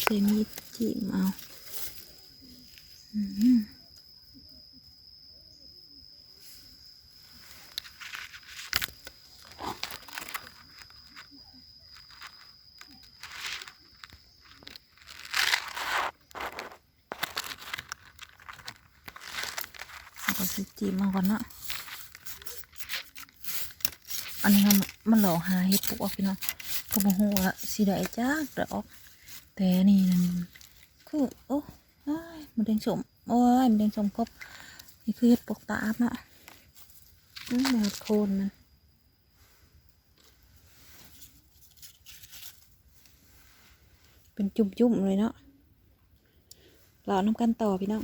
ใส่มีดจีมเอาอืมเอาสิจีมเอาก่อนเนาะอันนี้มันมันหล่อหาเห็ดปลวกพี่น้องก็บอกว่าสีได้จ้าดอก แต่นี่นั่นคือโอ้ยมันแดงสมโอ้ยมันแดงสมครบนี่คือเห็ดปลวกตาบเนะอืมแบบโคนมันเป็นจุ่มๆเลยเนาะเราน้ำกันต่อพี่น้อง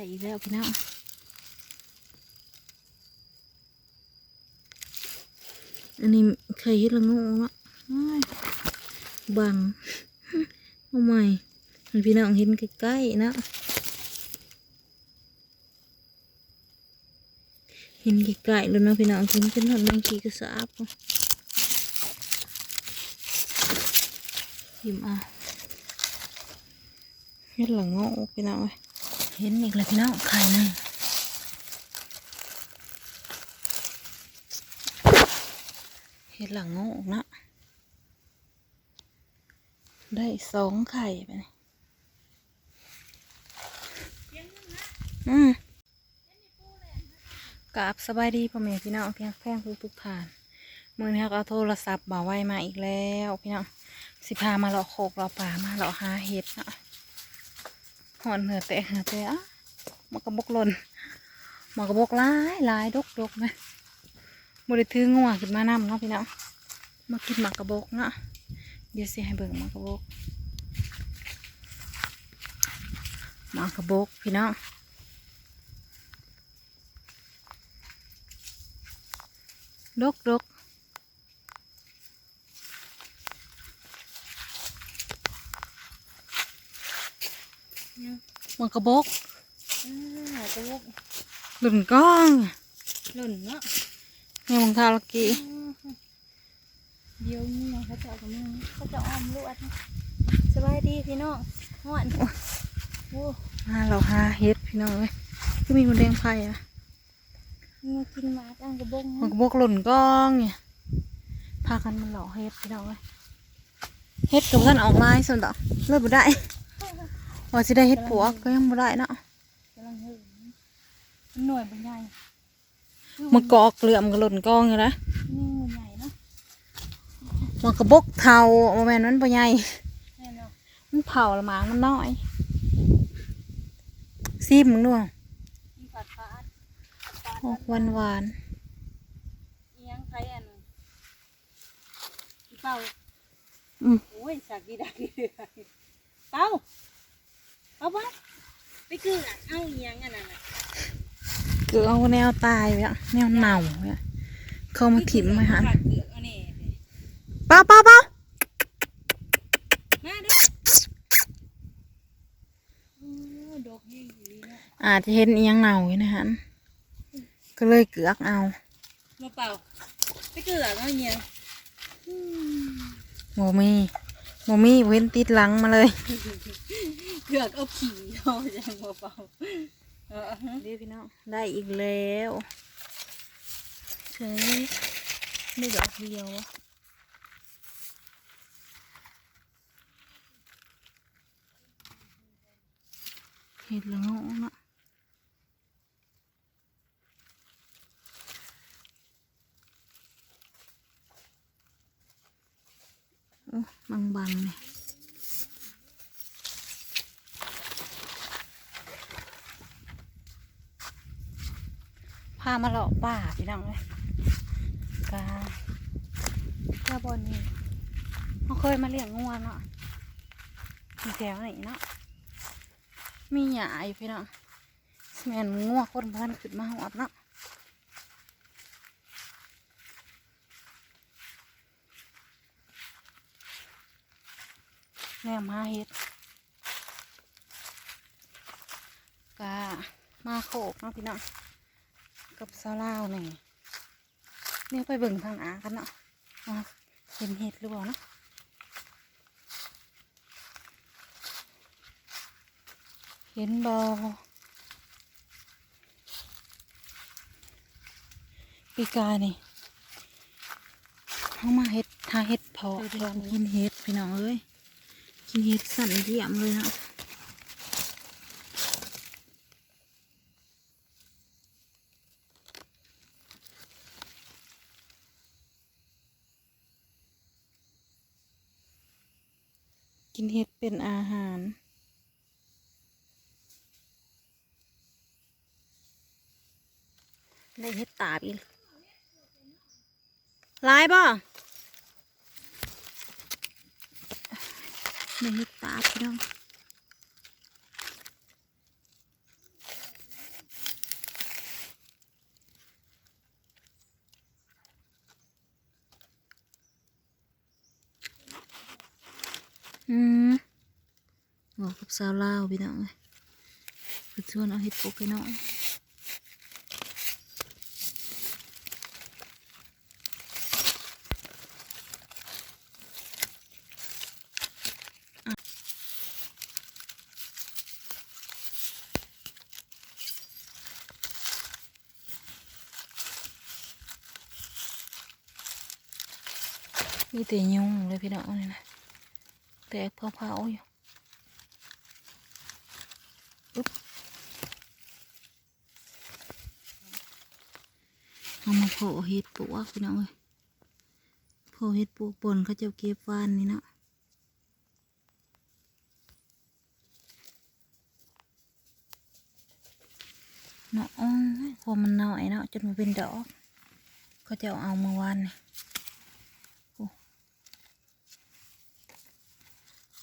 ได้อีกแล้วพี่น้องอันนี้เคยเห็ดละงูเนาะบังเอาใหม่พี่น้องเห็นใกล้ๆนะเห็นใกล้ๆแล้วนะพี่น้องเห็นเป็นหอดแมงกีกระสาบยิ้มอะเห็ดละงูพี่น้องเอ้ย เห็นอีกแล้วพี่น้องไข่ในเห็ดหลังโง่นะได้สองไข่ไปนี่อืมกราบสบายดีพ่อแม่พี่น้องเพียงแพงทุกทุกๆทานมือนี้เอาโทรศัพท์บ่าวไว้มาอีกแล้วพี่น้องสิพามาเลาะโคกเลาะป่ามาเลาะหาเห็ดเนาะ หอนเหือเตะเหนือเตะหมากระบอกหล่นหมากระบอกลายลายดกดกนะบริถืองัวขึ้นมานำเนาะพี่น้องมากินหมากกระบอกเนาะเดี๋ยวสิให้เบิ่งหมากกระบอกหมากกระบอกพี่น้องดกดก มากกระบอกอ่าตัวหลุนก้องหล่นเนาะเนี่ยมึงทาลกกี้เดี๋ยวนี้เขาจะเอากับมึงเขาจะอ้อมลวดนะสบายดีพี่น้องห่อนโอ้มาเราหาเฮ็ดพี่น้องเอ้ยก็มีคนแดงไผ่อะมากินหมาตั้งกระบงมันก็บอกหล่นก้องเนี่ยพากันมันหล่อเฮ็ดพี่น้องเอ้ยเฮ็ดกับท่านออกไม้ส่วนต่อเลิกบ่ได้ ว่าสิได้เฮ็ดปวกก็ยังบ่ได้เนาะกำลังเหินมันหน่วยมันใหญ่มันกอกเหลื่อมก็หล่นก้องอยู่นะนี่มันใหญ่เนาะมันก็บกเทาบ่แม่นมันบ่ใหญ่แน่เนาะมันเผาละหมางมันน้อยซีบมึงด้วยมีผัดฟาดผัดฟาดออกหวานหวานเอียงไทยอันอีเป้าๆอืมโอ้ยสักดีดักดีดักเป้า เอาปะไปคืออะเอาเอียงอันนั้นน่ะเกือเอาแนวตายไปอะแนวเน่าไปอะเข้ามาถิ่มมาหาผัดเกลืออันนี้ป้าป้าป้ามาเด้อโอ้ดอกยี่หลีเนาะอาจจะเห็นเอียงเน่าอยู่นะฮะก็เลยเกือกเอามาเป่าไปเกลือเนาะเนี่ยโมมีโมมีเว้นติดหลังมาเลย เกลือกเอาขี่เอาจังมาเป่าเออฮะดีพี่น้องได้อีกแล้วเฉยไม่ดอกเดียววะเห็ดละโง่เนาะโอ้บางบังๆเนี่ยามาหลาะป่าพี่น้องเลยกาเจ้าบนนี้เขาเคยมาเลี้ยงงัวเนาะมีแถวไหนเนาะมีหยาอยู่พี่น้องสมนงัวคนบ้านขึ้นมาหอดเนาะแม่มาเฮ็ดกามาโขกเนาะพี่น้อง กับซาลาวนี่เนี่ยไปเบิ่งทางหนากันเนาะว่าเห็นเห็ดหรือเปล่าเนาะเห็นบอปีกายนี่เขามาเห็ดหาเห็ดเพาะลองกินเห็ดพี่น้องเอ้ยกินเห็ดสั่นเยี่ยมเลยเนาะ กินเห็ดเป็นอาหาร ได้เห็ดตาบอีกลายบ่ได้เห็ดตาบพี่น้อง อืมบอกกับสาวลาวพี่น้องเลยคือชวนเอาเห็ดปกไปหน่อยมีแต่ยุงเลยพี่น้องนี่นะ แตกเผาๆอยู่อุ๊บเอามาโผล่เห็ดปวกพี่น้องเลยโผล่เห็ดปวกปนเขาจะเก็บวานนี่เนาะเนาะอ้อยพอมันเน่าไอ้เนาะจนมาเป็นดอกเขาจะเอามาวานนี่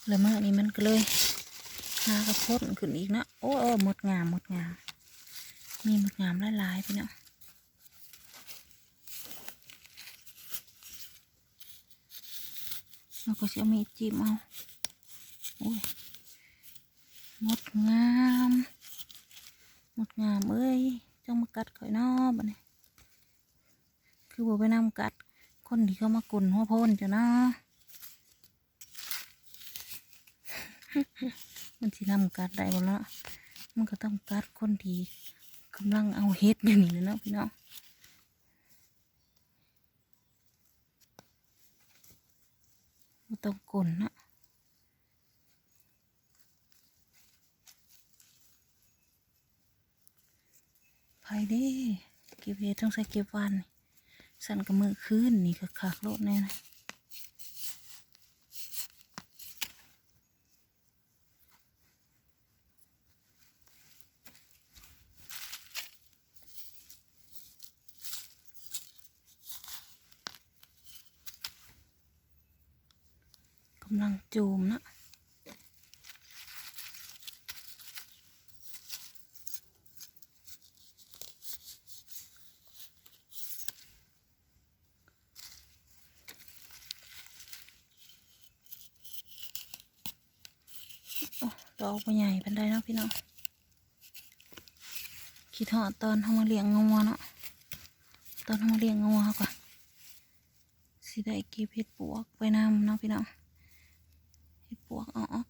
แล้วมื่อนี้มันก็เลยหากระพดขึ้นอีกนะโอ้โอ้หมดงามหมดงาม มีหมดงามหลายๆพี่เนาะเราก็จะมีจิ้มเอาโอ้ยหมดงามหมดงามเอ้ยจ้องมากัดข่อยนอบัดนี้คือบ่ไปนำกัด คนที่เขามากลนหัวโพ่นจ้ะเนาะ มันสินำกัดได้บ่ละมันก็ต้องกัดคนที่กำลังเอาเฮ็ดอยู่นี่เลยเนาะพี่น้องบ่ต้องกลนนะไปด้เก็บเฮ็ดต้องใส่เก็บวันสั่นกับมือคืนนี่ก็คักโลดแน่นะ กำลังจูมนะโออกบ่ใหญ่เป็นไรเนาะพี่น้องคิดหอตอนทำมาเลี้ยงงัวเนาะตอนทำมาเลี้ยงงัวก่อนสิได้เก็บเห็ดปวกไปนำเนาะพี่น้องเห็ดปวกออก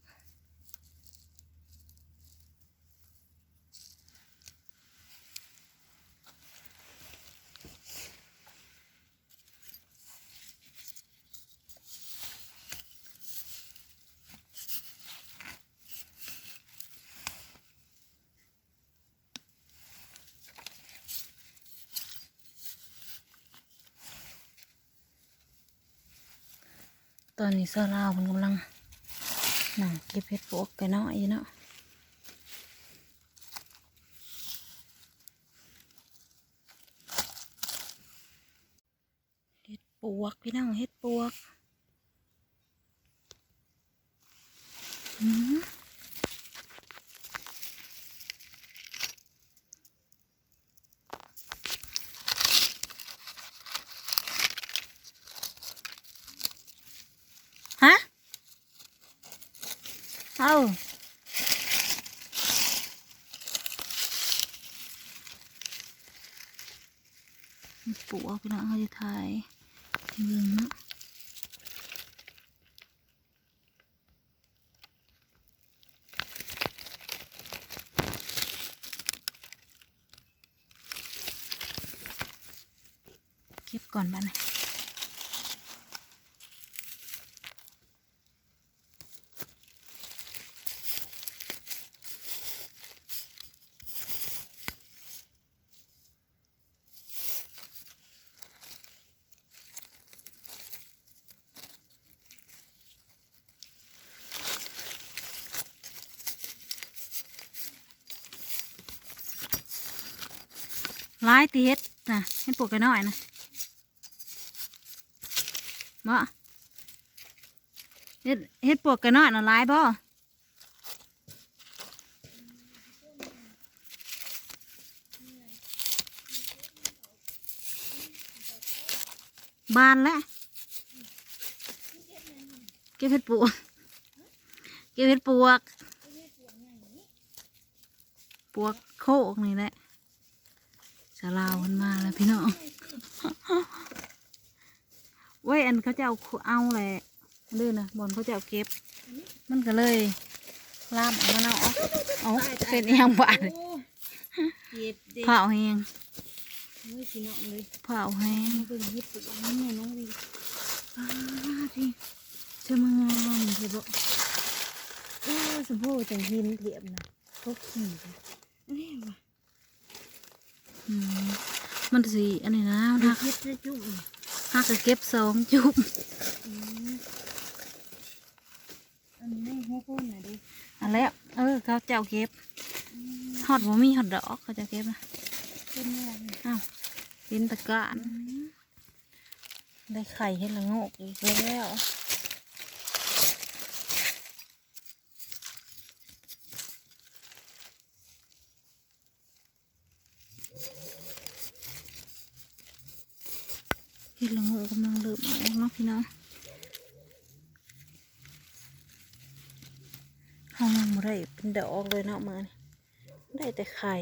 ตอนนี้เสื้อลาวมันกำลังนั่งเก็บเห็ดปวกกันเนาะอีเนาะเห็ดปวกพี่น้องเห็ดปวกอืมฮะ เอาปูเอาพี่น้องเขาจะถ่ายให้ เบิ่งเนาะเก็บก่อนบ้านไหน ร้ายตีเฮ็ดนะให้ปลูกกันหน่อยนะบ่เฮ็ดเฮ็ดปลูกกันหน่อยน่ะร้ายบ่บานแล้วเก็บเฮ็ดปลวกเก็บเฮ็ดปลวกปลวกโคกนี่แหละ สลาวมันมาแล้วพี่น้องเว้ยอันเขาจะเอาเอาแหละเลื่นนะบอลเขาจะเอาเก็บ มันก็เลยลามเอามันเอาออกเอาเป็นเอียงบาดโอ้เจ็บเด็กเผาแหงมือพี่น้องเลยเผาแหงมาเป็นญี่ปุ่นนี่น้องวีอ้าพี่จะมางามเถอะบ่เออสมพูจังหินเทียมนะพวกขี่ไปนี่ว่ะอื มมันสีอันนี้นะมันนัหักกเฮ็ดจะจุ่มหักก็เก็บสองจุบอืมอันนี้หัวโคนน่ะดิอันแล้วเออเขาจะเอาเก็บฮอดบ่มีฮอดดอกเขาจะเก็บนะเป็นอะไรอ้าวดินตะกร้านได้ไข่ให้ละโงกอีกแล้ว เห็ดละงกกำลังเริ่มออกเนาะพี่น้องห้องยังบ่ได้เป็นดอกเลยเนาะมือนได้แต่ไข่